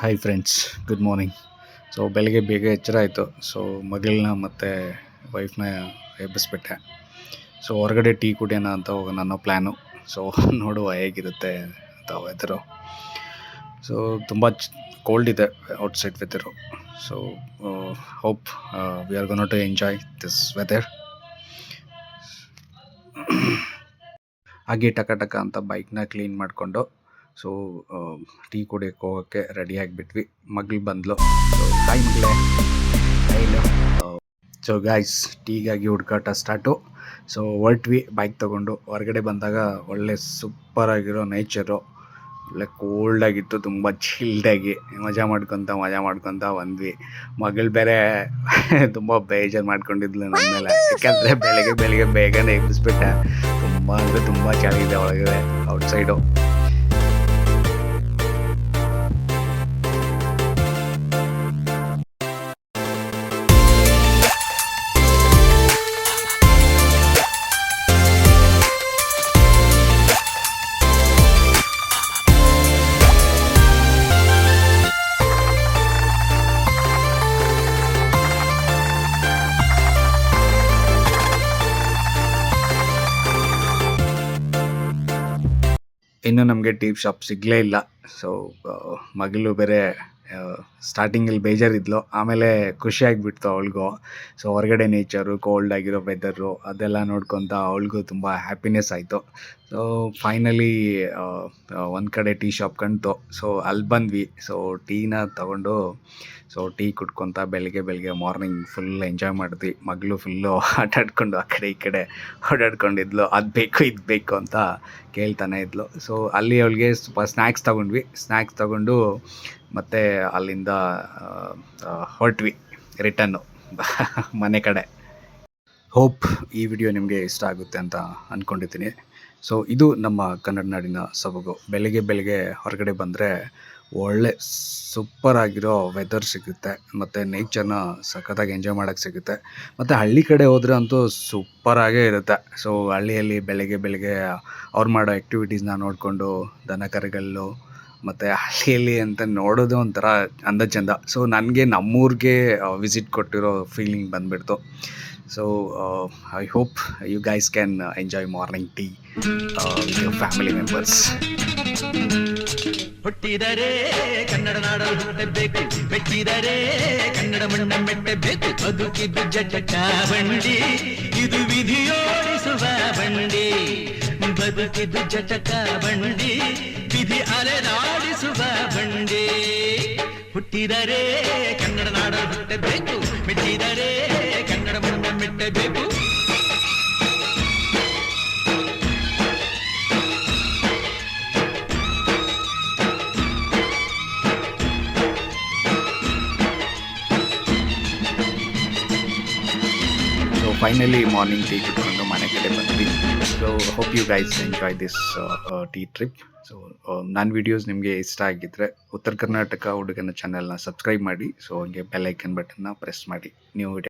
Hi friends good morning so ಬೆಳಗ್ಗೆ ಬೇಗ ಎಚ್ಚರ ಆಯಿತು. ಸೊ ಮಗಳನ್ನ ಮತ್ತು ವೈಫ್ನ ಎಬ್ಬಿಸ್ಬಿಟ್ಟೆ. ಸೊ ಹೊರಗಡೆ ಟೀ ಕುಡಿಯೋಣ ಅಂತ ಹೋಗೋಣ ನನ್ನ ಪ್ಲ್ಯಾನು ಸೊ ನೋಡುವ ಹೇಗಿರುತ್ತೆ ಅಂತ ವೆದರು ಸೊ ತುಂಬ ಕೋಲ್ಡ್ ಇದೆ outside weather so hope we are gone to enjoy this weather ಹಾಗೆ ಟಕ ಟಕ ಅಂತ ಬೈಕ್ನ ಕ್ಲೀನ್ ಮಾಡಿಕೊಂಡು ಸೊ ಟೀ ಕುಡಿಯೋಕ್ಕೆ ಹೋಗೋಕ್ಕೆ ರೆಡಿ ಆಗಿಬಿಟ್ವಿ. ಮಗಳು ಬಂದ್ಲು. ಹಾಯ್ ಮಗಳೇ. ಸೊ ಗಾಯ್ಸ್ ಟೀಗಾಗಿ ಹುಡ್ಕಾಟ ಸ್ಟಾರ್ಟು ಸೊ ಹೊರಟ್ವಿ ಬೈಕ್ ತೊಗೊಂಡು. ಹೊರಗಡೆ ಬಂದಾಗ ಒಳ್ಳೆ ಸೂಪರ್ ಆಗಿರೋ ನೇಚರು ಒಳ್ಳೆ ಕೋಲ್ಡಾಗಿತ್ತು ತುಂಬ ಚಿಲ್ಡಾಗಿ ಮಜಾ ಮಾಡ್ಕೊತ ಮಜಾ ಮಾಡ್ಕೊತ ಬಂದ್ವಿ. ಮಗಳು ಬೇರೆ ತುಂಬ ಬೇಜಾರು ಮಾಡ್ಕೊಂಡಿದ್ಲು ನನ್ನ ಮೇಲೆ. ಯಾಕಂದರೆ ಬೆಳಗ್ಗೆ ಬೆಳಗ್ಗೆ ಬೇಗನೆ ಎಬ್ಬಿಸ್ಬಿಟ್ಟೆ. ತುಂಬ ಅಂದರೆ ತುಂಬ ಚೆನ್ನಾಗಿದೆ ಒಳಗಡೆ ಔಟ್ಸೈಡು ಇನ್ನು ನಮಗೆ ಟೀಪ್ ಶಾಪ್ ಸಿಗಲೇ ಇಲ್ಲ. ಸೊ ಮಗಳು ಬೇರೆ ಸ್ಟಾರ್ಟಿಂಗಲ್ಲಿ ಬೇಜಾರಿದ್ಲು, ಆಮೇಲೆ ಖುಷಿಯಾಗಿ ಬಿಡ್ತು ಅವಳಿಗೂ. ಸೊ ಹೊರಗಡೆ ನೇಚರು ಕೋಲ್ಡ್ ಆಗಿರೋ ವೆದರು ಅದೆಲ್ಲ ನೋಡ್ಕೊತ ಅವಳಿಗೂ ತುಂಬ ಹ್ಯಾಪಿನೆಸ್ ಆಯಿತು. ಸೊ ಫೈನಲಿ ಒಂದು ಕಡೆ ಟೀ ಶಾಪ್ ಕಣ್ತು ಸೊ ಅಲ್ಲಿ ಬಂದ್ವಿ. ಸೊ ಟೀನ ತಗೊಂಡು ಸೊ ಟೀ ಕುಡ್ಕೊತ ಬೆಳಗ್ಗೆ ಬೆಳಗ್ಗೆ ಮಾರ್ನಿಂಗ್ ಫುಲ್ ಎಂಜಾಯ್ ಮಾಡಿದ್ವಿ. ಮಗಳು ಫುಲ್ಲು ಆಟಾಡ್ಕೊಂಡು ಆ ಕಡೆ ಈ ಕಡೆ ಓಡಾಡ್ಕೊಂಡಿದ್ಲು. ಅದು ಬೇಕು, ಇದು ಬೇಕು ಅಂತ ಕೇಳ್ತಾನೆ ಇದ್ಲು. ಸೊ ಅಲ್ಲಿ ಅವಳಿಗೆ ಸ್ವಲ್ಪ ಸ್ನ್ಯಾಕ್ಸ್ ತಗೊಂಡ್ವಿ. ಸ್ನ್ಯಾಕ್ಸ್ ತಗೊಂಡು ಮತ್ತು ಅಲ್ಲಿಂದ ಹೊರಟ್ವಿ ರಿಟನ್ನು ಮನೆ ಕಡೆ. ಹೋಪ್ ಈ ವಿಡಿಯೋ ನಿಮಗೆ ಇಷ್ಟ ಆಗುತ್ತೆ ಅಂತ ಅಂದ್ಕೊಂಡಿದ್ದೀನಿ ಸೊ ಇದು ನಮ್ಮ ಕನ್ನಡ ನಾಡಿನ ಸೊಬಗು. ಬೆಳಗ್ಗೆ ಬೆಳಗ್ಗೆ ಹೊರಗಡೆ ಬಂದರೆ ಒಳ್ಳೆ ಸೂಪರ್ ಆಗಿರೋ ವೆದರ್ ಸಿಗುತ್ತೆ. ಮತ್ತು ನೇಚರ್ನ ಸಖತ್ತಾಗಿ ಎಂಜಾಯ್ ಮಾಡೋಕ್ಕೆ ಸಿಗುತ್ತೆ. ಮತ್ತು ಹಳ್ಳಿ ಕಡೆ ಹೋದರೆ ಅಂತೂ ಸೂಪರಾಗೇ ಇರುತ್ತೆ. ಸೊ ಹಳ್ಳಿಯಲ್ಲಿ ಬೆಳಗ್ಗೆ ಬೆಳಗ್ಗೆ ಅವ್ರು ಮಾಡೋ ಆ್ಯಕ್ಟಿವಿಟೀಸ್ನ ನೋಡಿಕೊಂಡು ದನ ಕರುಗಳು ಮತ್ತು ಇಲ್ಲಿ ಅಂತ ನೋಡೋದು ಒಂಥರ ಅಂದ ಚಂದ ಸೊ ನನಗೆ ನಮ್ಮೂರಿಗೆ ವಿಸಿಟ್ ಕೊಟ್ಟಿರೋ ಫೀಲಿಂಗ್ ಬಂದ್ಬಿಡ್ತು. So I hope you guys can enjoy morning tea with your family members ಹುಟ್ಟಿದರೆ ಕನ್ನಡ ನಾಡಲು ಹುಟ್ಟಬೇಕು. ಬೆಟ್ಟಿದರೆ ಕನ್ನಡ ಮಣ್ಣ ಮೆಟ್ಟಬೇಕು. ಬದುಕಿದ್ದು ಜಟಕ ಬಂಡಿ. ಇದು ವಿಧಿಯೋಡಿಸುವ ಬಂಡಿ. ಬದುಕಿದ್ದು ಜಟಕ ಬಂಡಿ ವಿಧಿ ಅಲೆದಾಡಿಸುವ ಬಂಡಿ ಹುಟ್ಟಿದರೆ ಕನ್ನಡ ನಾಡಲು ಹುಟ್ಟಬೇಕು ಮೆಚ್ಚಿದರೆ ಕನ್ನಡ ಮಣ್ಣ ಮೆಟ್ಟಬೇಕು ಸೊ ಫೈನಲಿ ಮಾರ್ನಿಂಗ್ ಟೀ ಕುಟ್ಕೊಂಡು ಮನೆ ಕಡೆ ಬಂದ್ವಿ so hope you guys enjoy this tea trip so ನನ್ನ ವೀಡಿಯೋಸ್ ನಿಮಗೆ ಇಷ್ಟ ಆಗಿದ್ದರೆ ಉತ್ತರ ಕರ್ನಾಟಕ ಹುಡುಗನ ಚಾನೆಲ್ನ ಸಬ್ಸ್ಕ್ರೈಬ್ ಮಾಡಿ. ಸೊ ಹಂಗೆ ಬೆಲ್ ಐಕನ್ ಬಟನ್ನ ಪ್ರೆಸ್ ಮಾಡಿ. ನೀವು